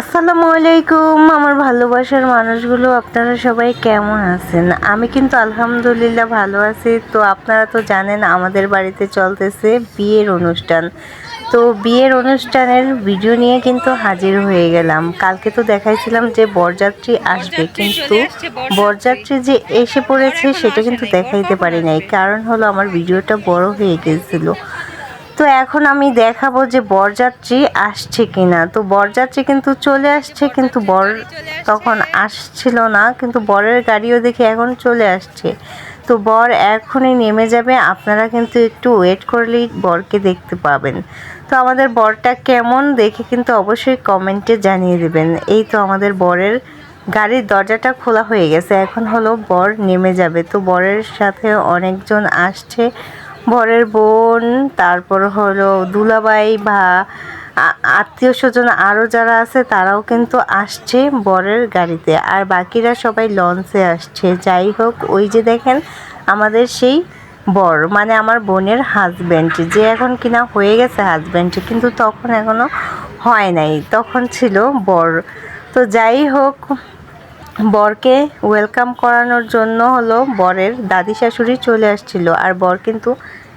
আসসালামু আলাইকুম আমার ভালোবাসার মানুষগুলো আপনারা সবাই কেমন আছেন? আমি কিন্তু আলহামদুলিল্লাহ ভালো আছি। তো আপনারা তো জানেন আমাদের বাড়িতে চলতেছে বিয়ের অনুষ্ঠান। তো বিয়ের অনুষ্ঠানের ভিডিও নিয়ে কিন্তু হাজির হয়ে গেলাম। কালকে তো দেখাইছিলাম যে বরযাত্রী আসবে কিন্তু বরযাত্রী। যে এসে পড়েছে সেটা কিন্তু দেখাইতে পারি নাই। কারণ হলো আমার ভিডিওটা বড় হয়ে গেছিল। তো এখন আমি দেখাবো যে বরযাত্রী আসছে কিনা। তো বরযাত্রী কিন্তু চলে আসছে, কিন্তু বর তখন আসছিল না, কিন্তু বরের গাড়িও দেখে এখন চলে আসছে। তো বর এখনই নেমে যাবে, আপনারা কিন্তু একটু ওয়েট করলেই বরকে দেখতে পাবেন। তো আমাদের বরটা কেমন দেখে কিন্তু অবশ্যই কমেন্টে জানিয়ে দেবেন। এই তো আমাদের বরের গাড়ির দরজাটা খোলা হয়ে গেছে, এখন হলো বর নেমে যাবে। তো বরের সাথে অনেকজন আসছে বরের বোন, তারপর হলো দুলাবাই বা আত্মীয় স্বজন আরও যারা আছে, তারাও কিন্তু আসছে বরের গাড়িতে। আর বাকিরা সবাই লঞ্চে আসছে। যাই হোক, ওই যে দেখেন আমাদের সেই বর মানে আমার বোনের হাজব্যান্ড যে এখন কিনা হয়ে গেছে হাজব্যান্ড কিন্তু তখন এখনও হয় নাই। তখন ছিল বর। তো যাই হোক, বরকে ওয়েলকাম করানোর জন্য হলো বরের দাদি শাশুড়ি চলে আসছিল। আর বর কিন্তু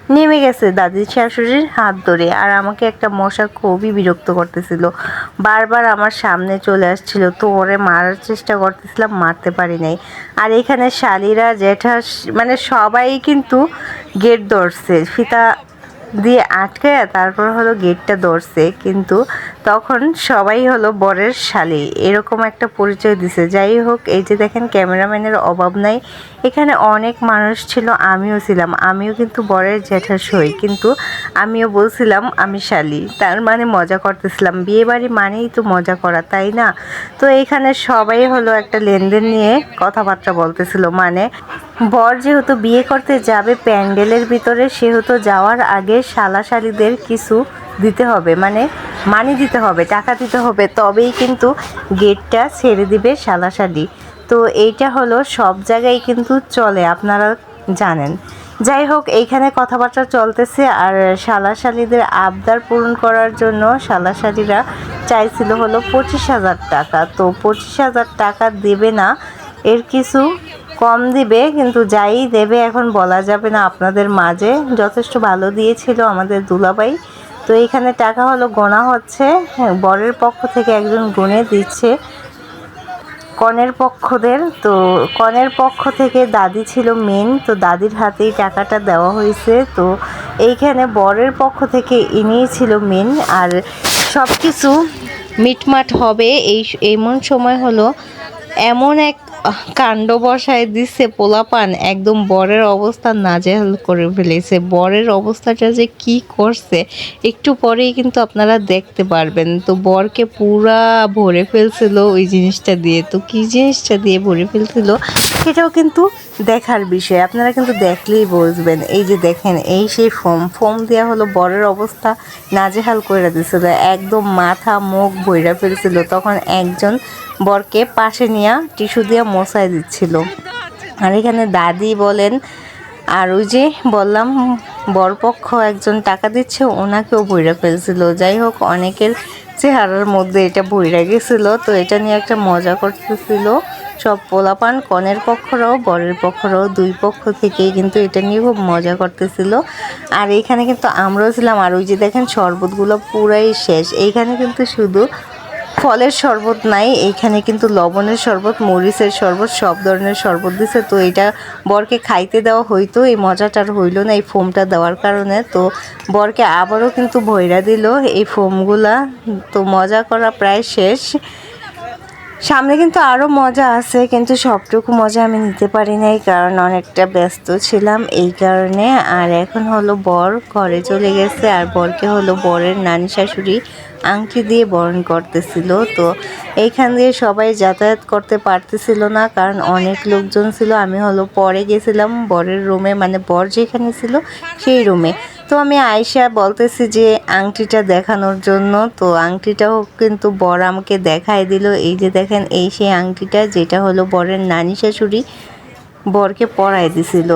নেমে গেছে দাদির শাশুড়ির হাত ধরে আর আমাকে একটা মশা খুবই বিরক্ত করতেছিল। বারবার আমার সামনে চলে আসছিল তো ওরে মারার চেষ্টা করতেছিলাম, মারতে পারি নাই। আর এখানে শালিরা জেঠা মানে সবাই কিন্তু গেট ধরছে। ফিতা দিয়ে আটকে তারপর হলো গেটটা ধরছে। কিন্তু তখন সবাই হলো বরের শালি। এরকম একটা পরিচয় দিছে। যাই হোক, এই যে দেখেন ক্যামেরাম্যানের অভাব নাই। এখানে অনেক মানুষ ছিল, আমিও ছিলাম। আমিও কিন্তু বরের জ্যাঠার সই। কিন্তু আমিও বলছিলাম, আমি শালি। তার মানে মজা করতেছিলাম। বিয়ে বাড়ি মানেই তো মজা করা, তাই না? তো এখানে সবাই হলো একটা লেনদেন নিয়ে কথাবার্তা বলতেছিল। মানে বর যেহেতু বিয়ে করতে যাবে, প্যান্ডেলের ভিতরে সেহেতু যাওয়ার আগে শালা শালিদের কিছু দিতে হবে মানে মানি দিতে হবে, টাকা দিতে হবে, তবেই কিন্তু গেটটা ছেড়ে দিবে শালাশালি। তো এইটা হলো, সব জায়গায় কিন্তু চলে, আপনারা জানেন। যাই হোক, এইখানে কথাবার্তা চলতেছে, আর শালাশালিদের আবদার পূরণ করার জন্য শালাশালিরা চাইছিল হলো পঁচিশ হাজার টাকা। তো পঁচিশ হাজার টাকা দেবে না, এর কিছু কম দিবে, কিন্তু যাই দেবে এখন বলা যাবে না, আপনাদের মাঝে যথেষ্ট ভালো দিয়েছিল আমাদের দুলাবাই তো এখানে টাকা হলো গোনা হচ্ছে। হ্যাঁ, বরের পক্ষ থেকে একজন গুনে দিচ্ছে। কনের পক্ষদের তো কনের পক্ষ থেকে দাদি ছিল মেন তো দাদির হাতেই টাকাটা দেওয়া হয়েছে। তো এইখানে বরের পক্ষ থেকে ইনিই ছিল মেন আর সব কিছু মিটমাট হবে। এই এমন সময় হলো এমন এক কাণ্ড বসায় দিচ্ছে পোলাপান, একদম বরের অবস্থা নাজেহাল করে ফেলেছে। বরের অবস্থাটা যে কি করছে, একটু পরেই কিন্তু আপনারা দেখতে পারবেন। তো বরকে পুরা ভরে ফেলছিল ওই জিনিসটা দিয়ে। তো কি জিনিসটা দিয়ে ভরে ফেলছিল, সেটাও কিন্তু দেখার বিষয়। আপনারা কিন্তু দেখলেই বুঝবেন। এই যে দেখেন, এই সেই ফোম ফোম দেওয়া হলো বরের অবস্থা নাজেহাল করে দিছিল। একদম মাথা মুখ বইরা ফেলছিল। তখন একজন বরকে পাশে নিয়ে টিস্যু দিয়ে মশাই দিচ্ছিল। আর এখানে দাদি বলেন, আর ওই যে বললাম, বরপক্ষ একজন টাকা দিচ্ছে, ওনাকেও বইরা ফেলছিল। যাই হোক, অনেকের চেহারার মধ্যে এটা বইরা গেছিল। তো এটা নিয়ে একটা মজা করতেছিল। সব পোলাপান কনের পক্ষরাও, বরের পক্ষরাও, দুই পক্ষ থেকেই কিন্তু এটা নিয়ে খুব মজা করতেছিল। আর এইখানে কিন্তু আমরাও ছিলাম। আর ওই যে দেখেন, শরবতগুলো পুরাই শেষ। এইখানে কিন্তু শুধু ফলের শরবত নাই, এইখানে কিন্তু লবণের শরবত, মরিচের শরবত, সব ধরনের শরবত দিছে। তো এটা বরকে খাইতে দেওয়া হইতো, এই মজাটার হইল না এই ফোমটা দেওয়ার কারণে। তো বরকে আবারও কিন্তু ভৈরা দিল এই ফোমগুলা। তো মজা করা প্রায় শেষ। সামনে কিন্তু আরও মজা আছে, কিন্তু সবটুকু মজা আমি নিতে পারি নাই, কারণ অনেকটা ব্যস্ত ছিলাম এই কারণে। আর এখন হলো বর ঘরে চলে গেছে, আর বরকে হলো বরের নানি শাশুড়ি আংটি দিয়ে বরণ করতেছিল। তো এইখান দিয়ে সবাই যাতায়াত করতে পারতেছিল না, কারণ অনেক লোকজন ছিল। আমি হলো পরে গেছিলাম বরের রুমে মানে বর যেখানে ছিল সেই রুমে তো আমি আয়সা বলতেছি যে আংটিটা দেখানোর জন্য, তো আংটিটাও কিন্তু বর আমাকে দেখাই দিল। এই যে দেখেন, এই সেই আংটিটা যেটা হলো বরের নানি শাশুড়ি বরকে পরাই দিছিল।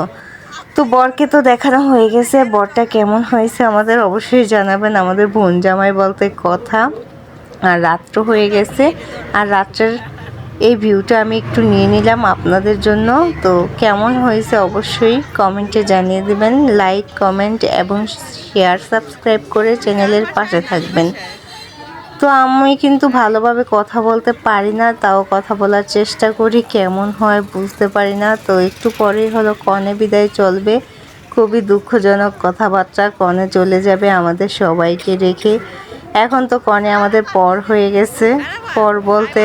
তো বরকে তো দেখানো হয়ে গেছে, বরটা কেমন হয়েছে আমাদের অবশ্যই জানাবেন। আমাদের বোন জামাই বলতে কথা। আর রাত্র হয়ে গেছে, আর রাত্রের এই ভিউটা আমি একটু নিয়ে নিলাম আপনাদের জন্য। তো কেমন হয়েছে অবশ্যই কমেন্টে জানিয়ে দেবেন। লাইক কমেন্ট এবং শেয়ার সাবস্ক্রাইব করে চ্যানেলের পাশে থাকবেন। তো আমি কিন্তু ভালোভাবে কথা বলতে পারি না, তাও কথা বলার চেষ্টা করি, কেমন হয় বুঝতে পারি না। তো একটু পরেই হলো কনে বিদায় চলবে। খুবই দুঃখজনক কথাবার্তা, কনে চলে যাবে আমাদের সবাইকে রেখে। এখন তো কনে আমাদের পর হয়ে গেছে। পর বলতে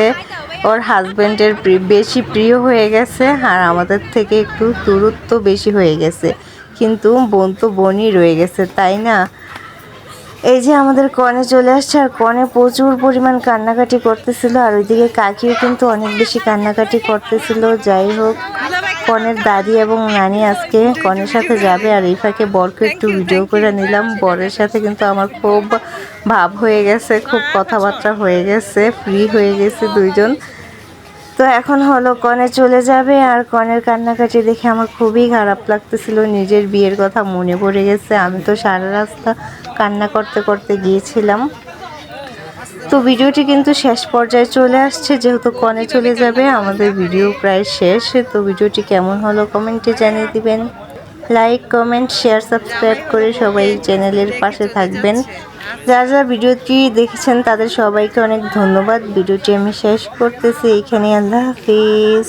ওর হাজব্যান্ডের বেশি প্রিয় হয়ে গেছে আর আমাদের থেকে একটু দূরত্ব বেশি হয়ে গেছে। কিন্তু বোন তো বোনই রয়ে গেছে, তাই না? এই যে আমাদের কনে চলে আসছে আর কনে প্রচুর পরিমাণ কান্নাকাটি করতেছিল আর ওইদিকে কাকিও কিন্তু অনেক বেশি কান্নাকাটি করতেছিল, যাই হোক। কনের দাদি এবং নানি আজকে কনের সাথে যাবে আর এই ফাঁকে বরকে একটু ভিডিও করে নিলাম। বরের সাথে কিন্তু আমার খুব ভাব হয়ে গেছে, খুব কথাবার্তা হয়ে গেছে ফ্রি হয়ে গেছে দুইজন। তো এখন হলো কনে চলে যাবে আর কনের কান্নাকাটি দেখে আমার খুবই খারাপ লাগতেছিল। নিজের বিয়ের কথা মনে পড়ে গেছে। আমি তো সারা রাস্তা কান্না করতে করতে গিয়েছিলাম। তো ভিডিওটি কিন্তু শেষ পর্যায়ে চলে আসছে, যেহেতু কনে চলে যাবে, আমাদের ভিডিও প্রায় শেষ। তো ভিডিওটি কেমন হলো কমেন্টে জানিয়ে দিবেন। লাইক, কমেন্ট, শেয়ার, সাবস্ক্রাইব করে সবাই চ্যানেলের পাশে থাকবেন। যারা যারা ভিডিওটি দেখেছেন, তাদের সবাইকে অনেক ধন্যবাদ। ভিডিওটি আমি শেষ করতেছি। এখানে আল্লাহ হাফিজ।